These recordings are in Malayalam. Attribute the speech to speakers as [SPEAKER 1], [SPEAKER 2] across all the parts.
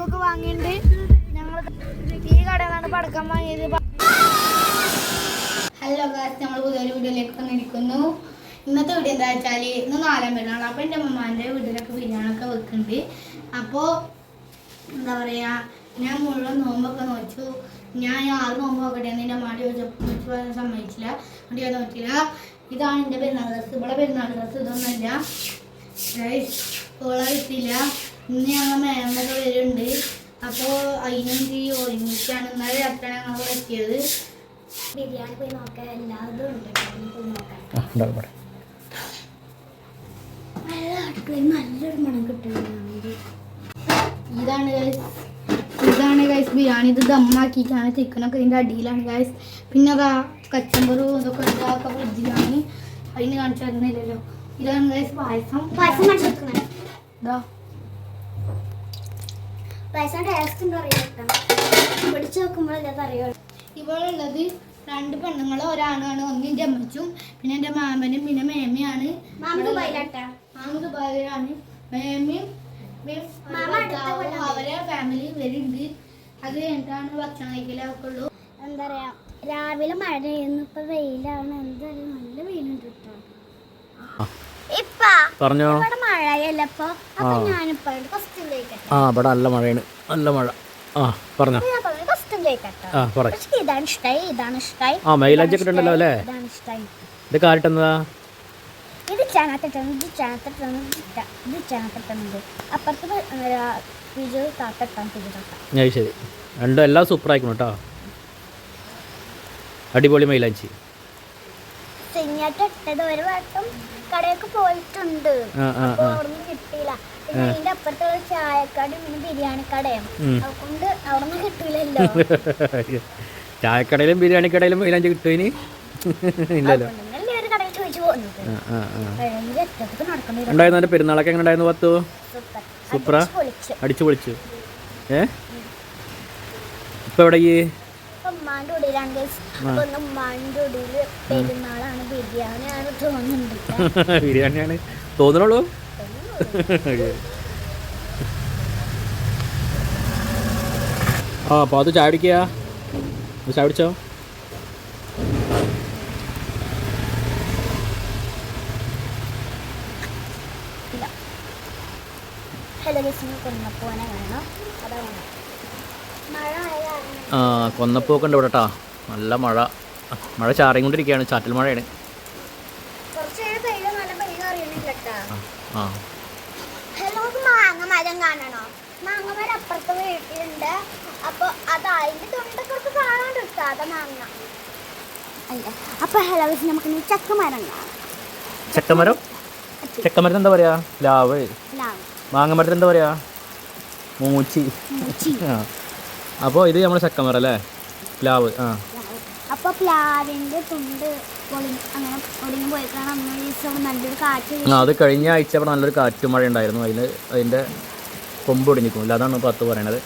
[SPEAKER 1] പടക്കമൊക്കെ വാങ്ങിയിട്ടുണ്ട്. ഞങ്ങൾ ഈ കടയിലാണ് പടക്കം വാങ്ങിയത്. ഹലോ ഗാസ് നമ്മൾ പുതിയൊരു വീഡിയോയിലേക്ക് വന്നിരിക്കുന്നു. ഇന്നത്തെ വീഡിയോ എന്താ വെച്ചാൽ ഇന്ന് നാലാം പെരുന്നാൾ അപ്പോൾ എന്റെ അമ്മമാന്റെ വീട്ടിലൊക്കെ ബിരിയാണൊക്കെ വെക്കുന്നുണ്ട്. അപ്പോൾ എന്താ പറയുക ഞാൻ മുഴുവൻ നോമ്പൊക്കെ നോച്ചു ഞാൻ ആറ് നോമ്പ് നോക്കട്ടെ എന്ന് എന്റെ അമ്മ പറയാൻ സമ്മതിച്ചില്ല? അവിടെ ഞാൻ നോക്കിയില്ല ഇതാണ് എന്റെ പെരുന്നാൾ ഡ്രസ്സ്. ഇവിടെ പെരുന്നാൾ ഡ്രസ്സ് ഇതൊന്നുമില്ല. ഓളെ കിട്ടിയില്ല. ഇന്ന് ഞങ്ങൾ മേമൊക്കെ വരുന്നുണ്ട്. അപ്പോൾ അതിനും ഈ ഒരുമിച്ചാണ് ഇന്നലെ രാത്രിയാണ് ഞങ്ങൾ എത്തിയത് ബിരിയാണി പോയി നോക്കാൻ എല്ലാതും ഉണ്ട്. പോയി നോക്കാൻ. നല്ല അടുക്കളയിൽ നല്ലൊരു മണം കിട്ടുന്നുണ്ട് ഇതാണ് ഗൈസ് ഇതാണ് ഗൈസ് ബിരിയാണി. ഇത് ദമ്മാക്കിയിട്ടാണ് ചിക്കനൊക്കെ ഇതിന്റെ അടിയിലാണ് ഗൈസ് പിന്നെ അതാ കച്ചമ്പറും ഇതൊക്കെ ഉണ്ട്. അതൊക്കെ ഫ്രിഡ്ജിലാണ്. അതിന് കാണിച്ചു തരുന്നില്ലല്ലോ. ഇതാണ് ഗൈസ് പായസം.
[SPEAKER 2] പായസം
[SPEAKER 1] ഇതാ
[SPEAKER 2] പായസം ടേസ്റ്റ് ഉണ്ടോ അറിയാം പിടിച്ചു നോക്കുമ്പോഴല്ലേ അറിയാം
[SPEAKER 1] ഇവിടെ ഉള്ളത് രണ്ട് പെണ്ണുങ്ങളും ഒരാണാണ് ഒന്ന് എന്റെ അമ്മച്ചും പിന്നെ എന്റെ മാമനും പിന്നെ മേമയാണ്.
[SPEAKER 2] മാമ ദുബായിലാട്ടാ?
[SPEAKER 1] മാമ ദുബായിലാണ്. മേമയും അവരെ ഫാമിലി വരുന്നുണ്ട് അത് കഴിഞ്ഞിട്ടാണ് ഭക്ഷണം കഴിക്കലൊക്കെ ഉള്ളൂ
[SPEAKER 2] എന്താ പറയാ രാവിലെ മഴ പെയ്യുന്നു. ഇപ്പൊ വെയിലാണ്. എന്താ നല്ല വെയിലുണ്ട് കേട്ടോ.
[SPEAKER 3] പറഞ്ഞോ? ആ. ഇവിടെ നല്ല മഴയാണ്. നല്ല മഴ. ആ പറഞ്ഞോ. ആ പറ
[SPEAKER 2] ഇതാണ് ഇഷ്ടായി ഇതാണ് ഇഷ്ടായി.
[SPEAKER 3] ആ മൈലാഞ്ചി ഒക്കെ ഉണ്ടല്ലോ അല്ലേ? ഇത് കാലിട്ടെന്നതാ
[SPEAKER 2] ഇത് ഇത് ഇത് ചാനത്തിട്ടുണ്ട് അപ്പുറത്ത് പിജു താത്തട്ടാം പിജു താത്ത
[SPEAKER 3] ശരി. രണ്ടും എല്ലാം സൂപ്പർ ആയിക്കണം കേട്ടോ. അടിപൊളി മൈലാഞ്ചി
[SPEAKER 2] ഒരു വട്ടം. കടയൊക്കെ പോയിട്ടുണ്ട്. അവിടുന്ന് കിട്ടിയില്ല. പിന്നെ അതിന്റെ അപ്പുറത്തുള്ള ചായക്കടയും പിന്നെ ബിരിയാണി കടയും. അതുകൊണ്ട് അവിടുന്ന് കിട്ടൂലല്ലോ.
[SPEAKER 3] ചായക്കടയിലും ബിരിയാണി കടയിലും മൈലാഞ്ചി കിട്ടും ഇനി? ഇല്ലല്ലോ. ഉണ്ടായിരുന്നു? പെരുന്നാളൊക്കെ എങ്ങനെ ഉണ്ടായിരുന്നു പത്തു സൂപ്പറാ?
[SPEAKER 2] അടിച്ച് പൊളിച്ച്.
[SPEAKER 3] ഏ? ഇപ്പൊ എവിടെ ഈ
[SPEAKER 2] ഉമ്മാന്റെ. അപ്പൊ ഒന്ന് ഉമ്മാന്റെ ഉള്ളിൽ പെരുന്നാളാണ്. ബിരിയാണിയാണ് തോന്നുന്നുണ്ട്
[SPEAKER 3] ബിരിയാണിയാണ് തോന്നണുള്ളൂ? ആ അപ്പോൾ അത് ചായ കുടിക്കുക ചായ കുടിച്ചോ?
[SPEAKER 2] ഹലോ ഗസ്റ്റിനെ കൊന്നപ്പോനെ വേണം അതാ വേണം മഴ ആയ കാരണം
[SPEAKER 3] ആ കൊന്നപ്പൂക്കെ ഉണ്ട് ഇവിടെ കേട്ടോ നല്ല മഴ. മഴ ചാറിക്കൊണ്ടിരിക്കുകയാണ് ചാറ്റൽ മഴയാണ്. ആ
[SPEAKER 2] മാങ്ങ മരം കാണണോ? മാങ്ങ മരം അപ്പുറത്തെ വീട്ടിലുണ്ട്. അപ്പൊ അത് അതിന്റെ മാങ്ങ. അല്ല അപ്പൊ നമുക്ക് കാണാം.
[SPEAKER 3] ചക്കമരം ചക്കമരത്തിന് എന്താ പറയാ? ലാവ്
[SPEAKER 2] പ്ലാവ്,
[SPEAKER 3] മാങ്ങമരത്തിന് എന്താ പറയാ? മൂച്ചി. അപ്പോൾ ഇത് നമ്മുടെ ചക്കമരം അല്ലേ? പ്ലാവ് ആ.
[SPEAKER 2] അപ്പോൾ പ്ലാവിന്റെ തുണ്ട് പൊളി അങ്ങനെ ഒടിഞ്ഞു പോയിക്കാണ്. അന്ന് ഈ ദിവസം നല്ലൊരു കാറ്റ്
[SPEAKER 3] ആ അത് കഴിഞ്ഞ ആഴ്ച അവിടെ നല്ലൊരു കാറ്റ് മഴ ഉണ്ടായിരുന്നു അതിൽ അതിന്റെ കൊമ്പ് ഒടിഞ്ഞിക്കും അല്ല അതാണ് പത്ത് പറയണത്.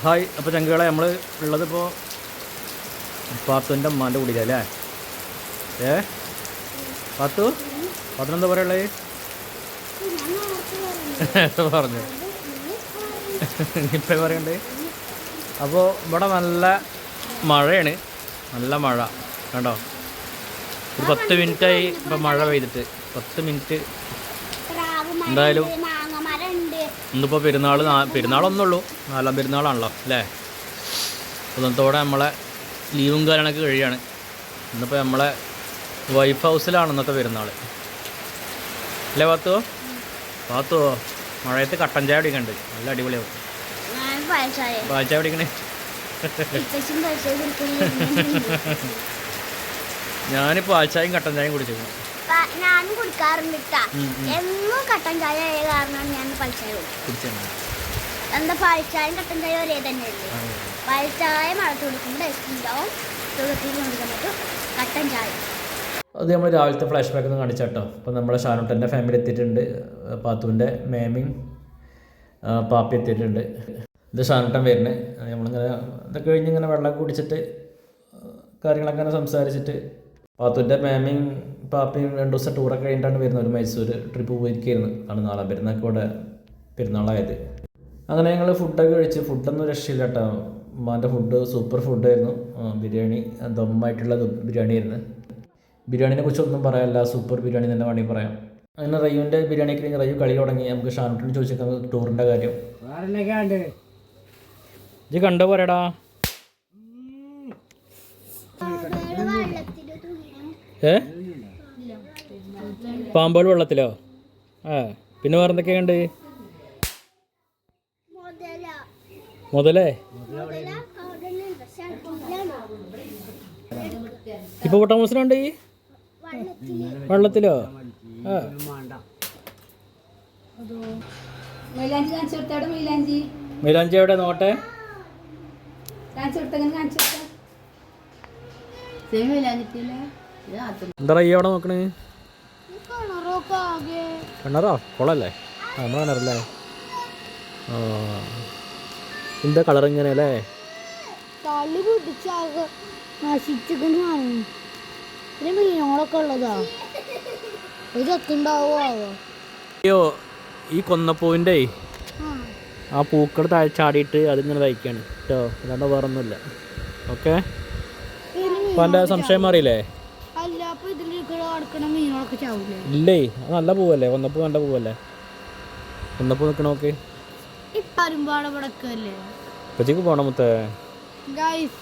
[SPEAKER 3] ഹായ് അപ്പോൾ ചങ്കുകളെ നമ്മൾ ഉള്ളതിപ്പോൾ പാത്തുന്റെ അമ്മാന്റെ കൂടിയല്ലേ ഏ? പത്തു? പത്തിനെന്താ പറയുള്ളത് പറഞ്ഞു. ഇപ്പം പറയണ്ടേ? അപ്പോൾ ഇവിടെ നല്ല മഴയാണ്. നല്ല മഴ. കണ്ടോ? ഒരു പത്ത് മിനിറ്റായി ഇപ്പം മഴ പെയ്തിട്ട്. പത്ത് മിനിറ്റ്. എന്തായാലും- ഇന്നിപ്പോൾ പെരുന്നാൾ പെരുന്നാളൊന്നുള്ളൂ. നാലാം പെരുന്നാളാണല്ലോ അല്ലേ? ഇന്നത്തോടെ നമ്മളെ ലീവും കാര്യങ്ങളൊക്കെ കഴിയാണ്. ഇന്നിപ്പോൾ നമ്മളെ വൈഫ് ഹൗസിലാണ് ഇന്നത്തെ പെരുന്നാൾ അല്ലേ പാത്തോ? പാത്തോ മഴയത്ത് കട്ടൻ ചായ കുടിക്കണ്ട്. നല്ല അടിപൊളിയാവും. പാൽ ചായ. കുടിക്കണേ? ചായയും കട്ടൻ ചായയും കുടിച്ചിരുന്നു
[SPEAKER 2] ഞാനും കുടിക്കാറുണ്ട് ട്ടാ.
[SPEAKER 3] ഉം, ഉം.
[SPEAKER 2] എന്നും കട്ടൻ ചായ ആയ കാരണം ഞാൻ പൽച്ചായ കുടിക്കും.
[SPEAKER 3] കുടിച്ചു
[SPEAKER 2] എന്താ പാഴ്ചായും കട്ടൻ ചായ ഒരേ തന്നെയല്ലേ? പാൽച്ചായ മഴത്ത് കുടിക്കുമ്പോൾ ഉണ്ടാവും സുഖത്തിൽ കട്ടൻ ചായ.
[SPEAKER 3] അത് നമ്മൾ രാവിലത്തെ ഫ്ലാഷ് ബാക്ക് ഒന്ന് കാണിച്ചാട്ടോ. അപ്പോൾ നമ്മളെ ഷാനുട്ടന്റെ ഫാമിലി എത്തിയിട്ടുണ്ട്. പാത്തുവിന്റെ മേമയും ആ, പാപ്പി എത്തിയിട്ടുണ്ട്. ഇത് ഷാനുട്ടൻ വരുന്നത് നമ്മളിങ്ങനെ ഇതൊക്കെ കഴിഞ്ഞ് ഇങ്ങനെ വെള്ളം കുടിച്ചിട്ട് കാര്യങ്ങളൊക്കെ ഇങ്ങനെ സംസാരിച്ചിട്ട് പാത്തുവിന്റെ മേമിങ് പാപ്പയും രണ്ട് ദിവസം ടൂറൊക്കെ കഴിഞ്ഞിട്ടാണ് വരുന്നത്. ഒരു മൈസൂർ ട്രിപ്പ് പോയിരിക്കുകയായിരുന്നു. ആണ് നാളെ പെരുന്നാൾക്ക് ഇവിടെ പെരുന്നാളായത്. അങ്ങനെ ഞങ്ങൾ ഫുഡൊക്കെ കഴിച്ച് ഫുഡൊന്നും രക്ഷയില്ല കേട്ടോ ഉമ്മാന്റെ ഫുഡ് സൂപ്പർ ഫുഡായിരുന്നു ബിരിയാണി ദമ്മായിട്ടുള്ള ബിരിയാണി ആയിരുന്നു ബിരിയാണിനെ കുറിച്ച് ഒന്നും പറയാനില്ല സൂപ്പർ ബിരിയാണി തന്നെ വേണമെങ്കിൽ പറയാം. അങ്ങനെ റയ്യുവിന്റെ ബിരിയാണിക്ക് കഴിഞ്ഞ് റയ്യു കളി തുടങ്ങി. നമുക്ക് ഷാനുട്ടിന് ചോദിച്ചേക്കാം ടൂറിന്റെ കാര്യം. ഇത് കണ്ടോ പറയടാ ഏ? പാമ്പോൾ വെള്ളത്തിലോ? ആ പിന്നെ വേറെ എന്തൊക്കെയുണ്ട്
[SPEAKER 1] മുതല
[SPEAKER 3] മുതലേ? ഇപ്പൊ പൊട്ടാമസിനുണ്ട് ഈ? വെള്ളത്തിലോ?
[SPEAKER 4] മൈലാഞ്ചി
[SPEAKER 3] എവിടെ? നോട്ടെ. എന്താ ഈ അവിടെ നോക്കണേ? കിണറോ? കുളല്ലേ? ആ ആ. എന്താ കളർ ഇങ്ങനെ അല്ലേ?
[SPEAKER 1] തള്ളി പിന്നെ മീനുകളൊക്കെ ഉള്ളതാ.
[SPEAKER 3] അയ്യോ ഈ കൊന്നപ്പൂവിന്റെ
[SPEAKER 1] ആ.
[SPEAKER 3] പൂക്കൾ താഴെ ചാടിയിട്ട് അതിങ്ങനെ തയ്ക്കാണ്. കേട്ടോ അല്ലാണ്ട് വേറെ ഒന്നുമില്ല ഓക്കെ അപ്പം എന്റെ സംശയം മാറിയില്ലേ? ഇല്ലേ നല്ല പൂവല്ലേ? കൊന്നപ്പൂ നല്ല പൂവല്ലേ? കൊന്നപ്പൂ നിൽക്കണ
[SPEAKER 1] അരുമ്പാടെ പടക്കല്ലേ
[SPEAKER 3] ഉപ്പച്ചക്ക് പോണം മുത്തേ?
[SPEAKER 1] ഗൈസ്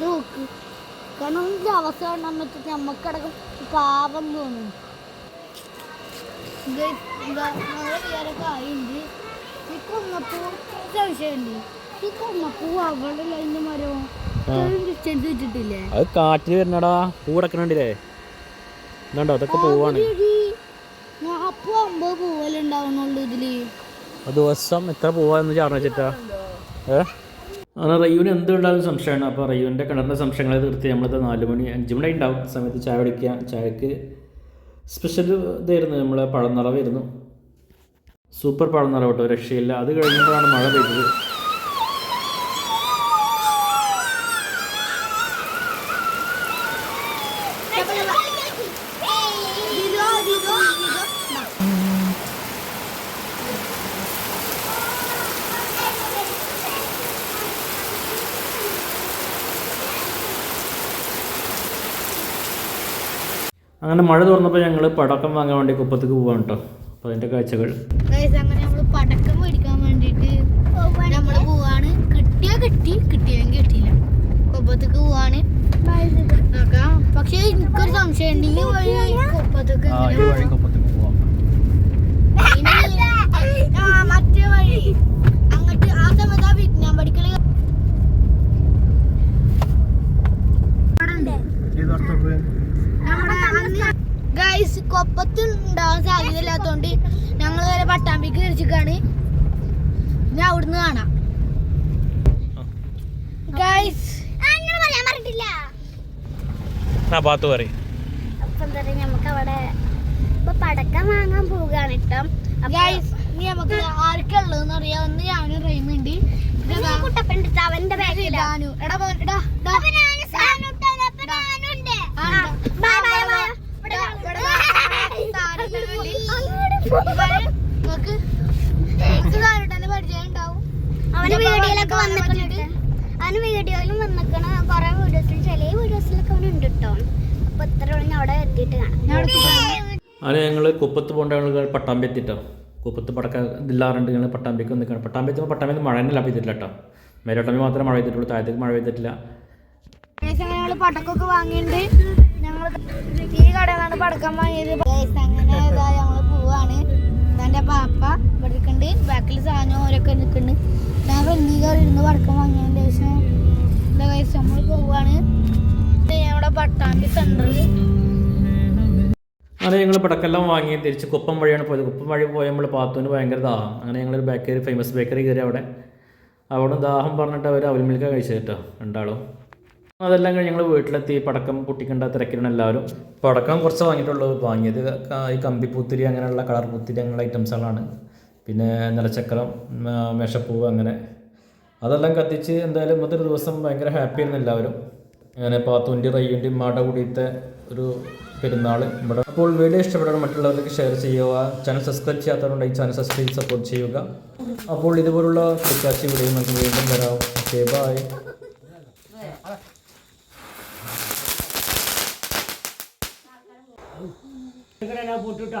[SPEAKER 1] നോക്ക്. കാരണം ഇതിന്റെ അവസ്ഥ പറ്റിട്ട് നമുക്കടക്കം പാപം തോന്നും. ആയിണ്ട്. ഈ കൊന്നപ്പൂ സംശയമുണ്ട് ഈ കൊന്നപ്പൂ അവിടെ അതിന്റെ മരവും ഡിസ്റ്റൻസ് വെച്ചിട്ടില്ലേ?
[SPEAKER 3] അത് കാറ്റിൽ വരുന്നടാ ഇതുണ്ടോ? അതൊക്കെ പോവാണ്.
[SPEAKER 1] അപ്പൊ അമ്പത് പൂവല്ലേ ഉണ്ടാവുന്നുള്ളൂ ഇതിൽ.
[SPEAKER 3] ആ ദിവസം എത്ര പോവാന്ന് ചാർന്ന് വെച്ചിട്ടാ ഏ? അങ്ങനെ റയ്യൂന് എന്ത് ഉണ്ടാകും സംശയമാണ്. അപ്പോൾ റയ്യൂന്റെ കിണറിന്റെ സംശയങ്ങളെ തീർത്ത് നമ്മൾ നാല് മണി അഞ്ച് മണി ഉണ്ടാവും. ആ സമയത്ത് ചായ കുടിക്കുക. ചായക്ക് സ്പെഷ്യൽ ഇതായിരുന്നു. നമ്മളെ പഴനിറവായിരുന്നു. സൂപ്പർ പഴനിറവ് കേട്ടോ. രക്ഷയില്ല. അത് കഴിഞ്ഞപ്പോഴാണ് മഴ പെയ്തത്. അങ്ങനെ മഴ തുറന്നപ്പോൾ ഞങ്ങൾ പടക്കം വാങ്ങാൻ വേണ്ടി കുപ്പത്തേക്ക് പോവാണ് കേട്ടോ അപ്പോൾ അതിന്റെ കാഴ്ചകൾ.
[SPEAKER 1] അങ്ങനെ നമ്മൾ പടക്കം മേടിക്കാൻ നമ്മൾ പോവാണ്. കിട്ടിയാ കിട്ടി കിട്ടിയെങ്കിൽ കിട്ടിയില്ല. കൊപ്പത്തേക്ക് പോവാണ്. നോക്കാം. പക്ഷെ എനിക്കൊരു സംശയം ഉണ്ട് ഈ വഴി കൊപ്പത്തേക്ക്
[SPEAKER 3] ആ ഈ വഴി കുപ്പത്തേക്ക് പോവാം
[SPEAKER 1] ആ മറ്റേ വഴി അങ്ങോട്ട് ആ സമയത്ത് ആ വിജ്ഞാൻ പഠിക്കൽ ഗൈസ് കൊപ്പത്ത് ഉണ്ടാവാൻ സാധ്യത ഇല്ലാത്തോണ്ട് ഞങ്ങൾ വരെ പട്ടാമ്പിക്ക് തിരിച്ചിക്കാണ് ഇനി അവിടുന്ന് കാണാം ഗൈസ് പറയാൻ പറഞ്ഞിട്ടില്ല
[SPEAKER 3] ആ പാത്ത് പറയും
[SPEAKER 1] നമുക്ക് അവിടെ പടക്കം വാങ്ങാൻ പോവുകയാണ് നീ നമുക്ക് ആർക്കുള്ളതെന്ന് അറിയാം. ഒന്ന് ഞാനും റെയിമുണ്ട്. കുട്ടപ്പന്റെ അവന്റെ ബാഗിലാ എടാ അവന് വീഡിയോയിലൊക്കെ വന്നിട്ടുണ്ട് അവന് വീഡിയോയിലും വന്നിക്കണ കൊറേ വീഡിയോസിൽ ചില വീഡിയോസിലൊക്കെ അവൻ ഉണ്ട് കേട്ടോ അപ്പൊ ഇത്ര ഞാൻ അവിടെ എത്തിയിട്ട് കാണാം
[SPEAKER 3] അങ്ങനെ ഞങ്ങൾ കുപ്പത്ത് പോകേണ്ട ആളുകൾ പട്ടാമ്പി കേട്ടോ കുപ്പത്ത് പടക്ക ഇതില്ലാറുണ്ട് ഞങ്ങൾ പട്ടാമ്പിക്ക് നിൽക്കണം പട്ടാമ്പി പട്ടാമ്പി മഴ തന്നെ പെയ്തിട്ടില്ല കേട്ടോ മേലോട്ടമ്പി മാത്രമേ മഴ പെയ്തിട്ടുള്ളൂ താഴത്തേക്ക് മഴ പെയ്തിട്ടില്ല.
[SPEAKER 1] ഞങ്ങൾ പടക്കമൊക്കെ വാങ്ങിയിട്ടുണ്ട് ഞങ്ങൾ ഈ കടയിലാണ് പടക്കം വാങ്ങിയത്. അങ്ങനെ ഞങ്ങൾ പോവാണ്. എന്റെ പാപ്പ ഇവിടെ നിൽക്കുന്നുണ്ട് ബാക്കിൽ സാധനം ഓരൊക്കെ നിൽക്കുന്നുണ്ട് ഞാൻ വെണ്ണി കയറി ഇരുന്ന് പടക്കം വാങ്ങിയതിന്റെ ശേഷം. എന്താ കഴിച്ചാൽ നമ്മൾ പോവാണ്. ഞങ്ങളുടെ പട്ടാമ്പി സെന്ററിൽ
[SPEAKER 3] അങ്ങനെ ഞങ്ങൾ പടക്കെല്ലാം വാങ്ങി തിരിച്ച് കുപ്പം വഴിയാണ് പോയത്. കുപ്പം വഴി പോയി നമ്മൾ പാത്തൂന് ഭയങ്കര ദാഹം. അങ്ങനെ ഞങ്ങൾ ബേക്കറി ഫേമസ് ബേക്കറി കയറി അവിടെ. അവിടെ ദാഹം പറഞ്ഞിട്ട് അവർ അവൽ മിൽക്ക കഴിച്ചു കേട്ടോ രണ്ടാളും. അതെല്ലാം കഴിഞ്ഞ് ഞങ്ങൾ വീട്ടിലെത്തി. പടക്കം പൊട്ടിക്കേണ്ട തിരക്കിലാണ് എല്ലാവരും. പടക്കം കുറച്ച് വാങ്ങിയിട്ടുള്ളൂ. വാങ്ങിയത് ഈ കമ്പിപ്പൂത്തിരി അങ്ങനെയുള്ള കളർ പൂത്തിരി അങ്ങനെയുള്ള ഐറ്റംസുകളാണ് പിന്നെ നിലച്ചക്രം മേശപ്പൂവ് അങ്ങനെ. അതെല്ലാം കത്തിച്ച് എന്തായാലും ഇന്നത്തെ ദിവസം ഭയങ്കര ഹാപ്പി ആയിരുന്നു എല്ലാവരും. അങ്ങനെ പാത്തൂന്റെ റയ്യന്റെയും മാട കൂടിയത്തെ ഒരു പെരുന്നാൾ ഇവിടെ. അപ്പോൾ വീഡിയോ ഇഷ്ടപ്പെടുന്ന മറ്റുള്ളവർക്ക് ഷെയർ ചെയ്യുക. ചാനൽ സബ്സ്ക്രൈബ് ചെയ്യാത്തവരുണ്ടെങ്കിൽ ചാനൽ സബ്സ്ക്രൈബ് സപ്പോർട്ട് ചെയ്യുക. അപ്പോൾ ഇതുപോലുള്ള പിക്കാച്ചി വീഡിയോ നമുക്ക് വീണ്ടും വരാം. Okay bye
[SPEAKER 5] പൊട്ടുട്ടാ?